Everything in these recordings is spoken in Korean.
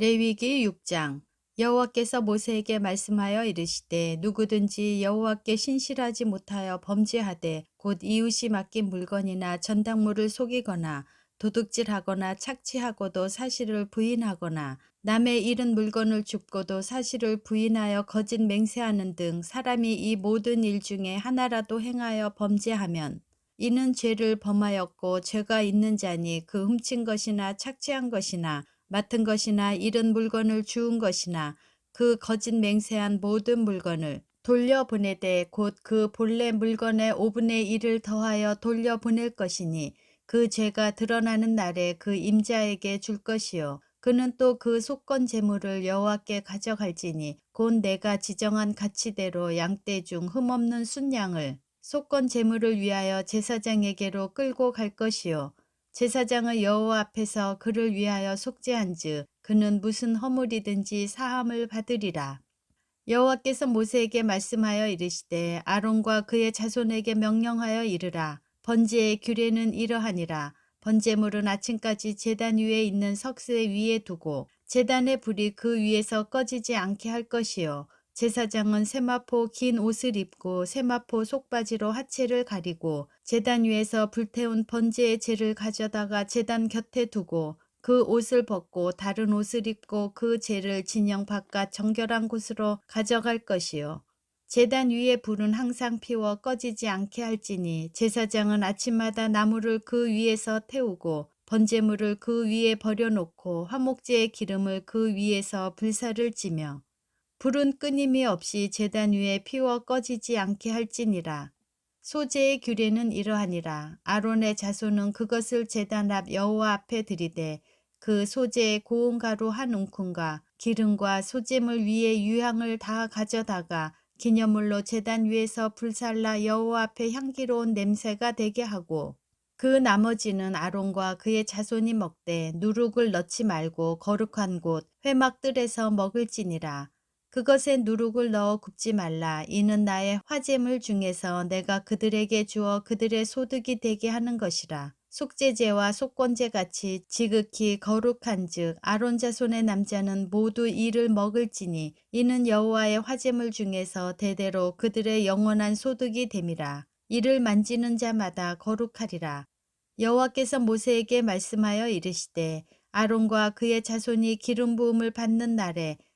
레위기 6장 여호와께서 모세에게 말씀하여 이르시되 누구든지 여호와께 신실하지 못하여 범죄하되 곧 이웃이 맡긴 물건이나 전당물을 속이거나 도둑질하거나 착취하고도 사실을 부인하거나 남의 잃은 물건을 줍고도 사실을 부인하여 거짓 맹세하는 등 사람이 이 모든 일 중에 하나라도 행하여 범죄하면 이는 죄를 범하였고 죄가 있는 자니 그 훔친 것이나 착취한 것이나 맡은 것이나 잃은 물건을 주운 것이나 그 거짓 맹세한 모든 물건을 돌려보내되 곧 그 본래 물건의 5분의 1을 더하여 돌려보낼 것이니 그 죄가 드러나는 날에 그 임자에게 줄 것이요. 그는 또 그 속건 제물을 여호와께 가져갈지니 곧 내가 지정한 가치대로 양떼 중 흠없는 순양을 속건 제물을 위하여 제사장에게로 끌고 갈 것이요 제사장의 여호와 앞에서 그를 위하여 속죄한즉 그는 무슨 허물이든지 사함을 받으리라. 여호와께서 모세에게 말씀하여 이르시되 아론과 그의 자손에게 명령하여 이르라. 번제의 규례는 이러하니라. 번제물은 아침까지 제단 위에 있는 석쇠 위에 두고 제단의 불이 그 위에서 꺼지지 않게 할 것이요. 제사장은 세마포 긴 옷을 입고 세마포 속바지로 하체를 가리고 제단 위에서 불태운 번제의 재를 가져다가 제단 곁에 두고 그 옷을 벗고 다른 옷을 입고 그 재를 진영 바깥 정결한 곳으로 가져갈 것이요. 제단 위의 불은 항상 피워 꺼지지 않게 할지니 제사장은 아침마다 나무를 그 위에서 태우고 번제물을 그 위에 버려놓고 화목제의 기름을 그 위에서 불사를 찌며 불은 끊임이 없이 제단 위에 피워 꺼지지 않게 할지니라. 소재의 규례는 이러하니라. 아론의 자손은 그것을 제단 앞 여호와 앞에 들이되 그 소재의 고운 가루 한 움큼과 기름과 소재물 위에 유향을 다 가져다가 기념물로 제단 위에서 불살라 여호와 앞에 향기로운 냄새가 되게 하고 그 나머지는 아론과 그의 자손이 먹되 누룩을 넣지 말고 거룩한 곳 회막들에서 먹을지니라. 그것에 누룩을 넣어 굽지 말라. 이는 나의 화재물 중에서 내가 그들에게 주어 그들의 소득이 되게 하는 것이라. 속죄제와 속건제 같이 지극히 거룩한 즉 아론 자손의 남자는 모두 이를 먹을지니 이는 여호와의 화재물 중에서 대대로 그들의 영원한 소득이 됨이라. 이를 만지는 자마다 거룩하리라. 여호와께서 모세에게 말씀하여 이르시되 아론과 그의 자손이 기름 부음을 받는 날에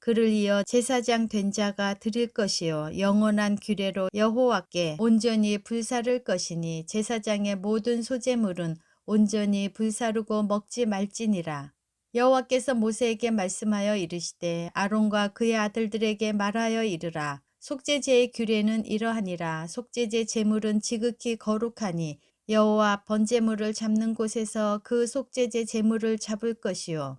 그를 이어 제사장 된 자가 드릴 것이요 영원한 규례로 여호와께 온전히 불사를 것이니 제사장의 모든 소재물은 온전히 불사르고 먹지 말지니라. 여호와께서 모세에게 말씀하여 이르시되 아론과 그의 아들들에게 말하여 이르라. 속죄제의 규례는 이러하니라. 속죄제 제물은 지극히 거룩하니 여호와 번제물을 잡는 곳에서 그 속죄제 제물을 잡을 것이요.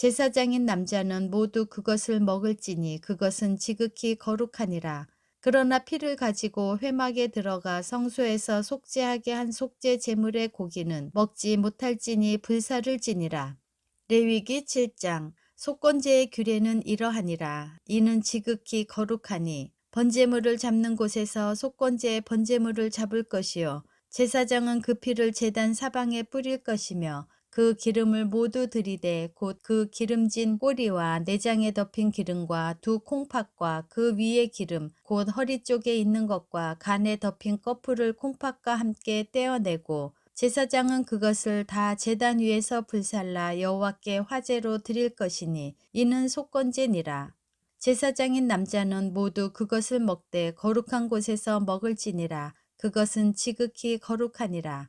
제사장인 남자는 모두 그것을 먹을지니 그것은 지극히 거룩하니라. 그러나 피를 가지고 회막에 들어가 성소에서 속죄하게 한 속죄 제물의 고기는 먹지 못할지니 불사를 지니라. 레위기 7장 속건제의 규례는 이러하니라. 이는 지극히 거룩하니 번제물을 잡는 곳에서 속건제의 번제물을 잡을 것이요. 제사장은 그 피를 제단 사방에 뿌릴 것이며 그 기름을 모두 들이대 곧그 기름진 꼬리와 내장에 덮인 기름과 두 콩팥과 그 위의 기름 곧 허리 쪽에 있는 것과 간에 덮인 꺼풀을 콩팥과 함께 떼어내고 제사장은 그것을 다 제단 위에서 불살라 여호와께 화제로 드릴 것이니 이는 속건제니라. 제사장인 남자는 모두 그것을 먹되 거룩한 곳에서 먹을지니라. 그것은 지극히 거룩하니라.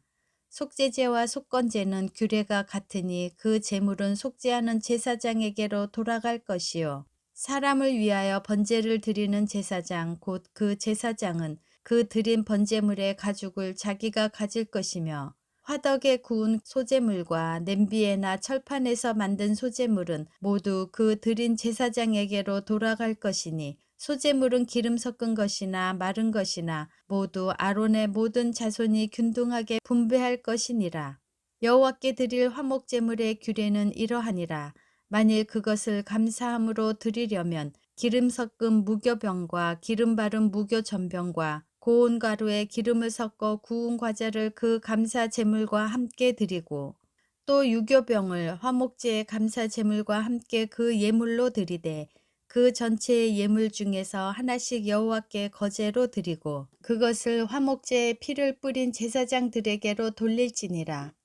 속죄제와 속건제는 규례가 같으니 그 제물은 속죄하는 제사장에게로 돌아갈 것이요. 사람을 위하여 번제를 드리는 제사장 곧 그 제사장은 그 드린 번제물의 가죽을 자기가 가질 것이며 화덕에 구운 소제물과 냄비에나 철판에서 만든 소제물은 모두 그 드린 제사장에게로 돌아갈 것이니 소제물은 기름 섞은 것이나 마른 것이나 모두 아론의 모든 자손이 균등하게 분배할 것이니라. 여호와께 드릴 화목제물의 규례는 이러하니라. 만일 그것을 감사함으로 드리려면 기름 섞은 무교병과 기름 바른 무교전병과 고운 가루에 기름을 섞어 구운 과자를 그 감사 제물과 함께 드리고 또 유교병을 화목제의 감사 제물과 함께 그 예물로 드리되 그 전체의 예물 중에서 하나씩 여호와께 거제로 드리고 그것을 화목제에 피를 뿌린 제사장들에게로 돌릴지니라.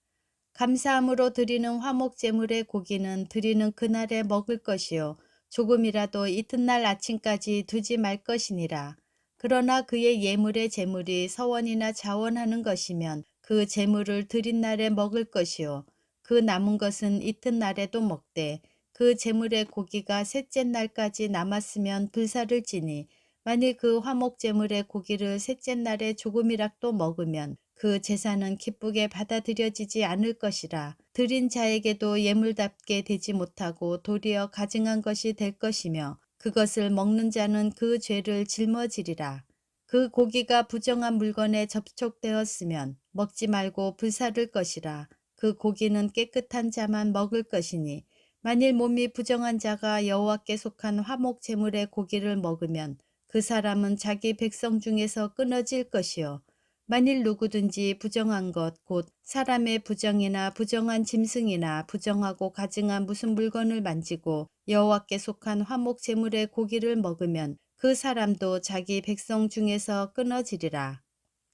감사함으로 드리는 화목 제물의 고기는 드리는 그날에 먹을 것이요 조금이라도 이튿날 아침까지 두지 말 것이니라. 그러나 그의 예물의 제물이 서원이나 자원하는 것이면 그 제물을 드린 날에 먹을 것이요. 그 남은 것은 이튿날에도 먹되 그 제물의 고기가 셋째 날까지 남았으면 불사를 지니 만일 그 화목 제물의 고기를 셋째 날에 조금이라도 먹으면 그 제사는 기쁘게 받아들여지지 않을 것이라. 드린 자에게도 예물답게 되지 못하고 도리어 가증한 것이 될 것이며 그것을 먹는 자는 그 죄를 짊어지리라. 그 고기가 부정한 물건에 접촉되었으면 먹지 말고 불사를 것이라. 그 고기는 깨끗한 자만 먹을 것이니 만일 몸이 부정한 자가 여호와께 속한 화목 제물의 고기를 먹으면 그 사람은 자기 백성 중에서 끊어질 것이요 만일 누구든지 부정한 것 곧 사람의 부정이나 부정한 짐승이나 부정하고 가증한 무슨 물건을 만지고 여호와께 속한 화목 제물의 고기를 먹으면 그 사람도 자기 백성 중에서 끊어지리라.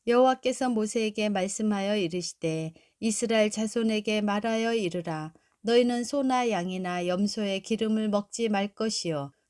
여호와께서 모세에게 말씀하여 이르시되 이스라엘 자손에게 말하여 이르라 너희는 소나 양이나 염소의 기름을 먹지 말 것이요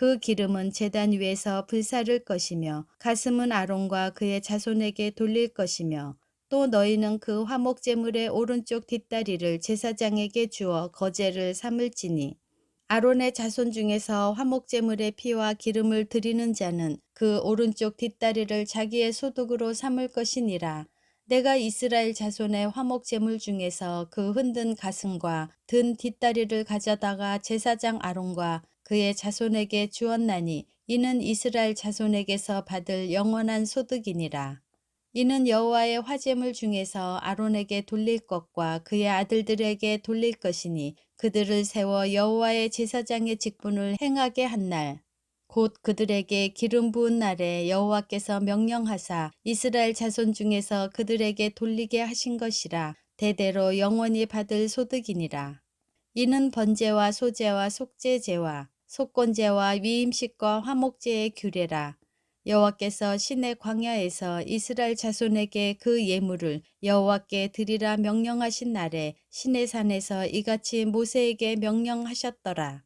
그 기름은 제단 위에서 불사를 것이며 가슴은 아론과 그의 자손에게 돌릴 것이며 또 너희는 그 화목 제물의 오른쪽 뒷다리를 제사장에게 주어 거제를 삼을지니 아론의 자손 중에서 화목 제물의 피와 기름을 드리는 자는 그 오른쪽 뒷다리를 자기의 소득으로 삼을 것이니라. 내가 이스라엘 자손의 화목 제물 중에서 그 흔든 가슴과 든 뒷다리를 가져다가 제사장 아론과 그의 자손에게 주었나니 이는 이스라엘 자손에게서 받을 영원한 소득이니라. 이는 여호와의 화제물 중에서 아론에게 돌릴 것과 그의 아들들에게 돌릴 것이니 그들을 세워 여호와의 제사장의 직분을 행하게 한 날. 곧 그들에게 기름 부은 날에 여호와께서 명령하사 이스라엘 자손 중에서 그들에게 돌리게 하신 것이라 대대로 영원히 받을 소득이니라. 이는 번제와 소제와 속죄제와 속건제와 위임식과 화목제의 규례라. 여호와께서 신의 광야에서 이스라엘 자손에게 그 예물을 여호와께 드리라 명령하신 날에 신의 산에서 이같이 모세에게 명령하셨더라.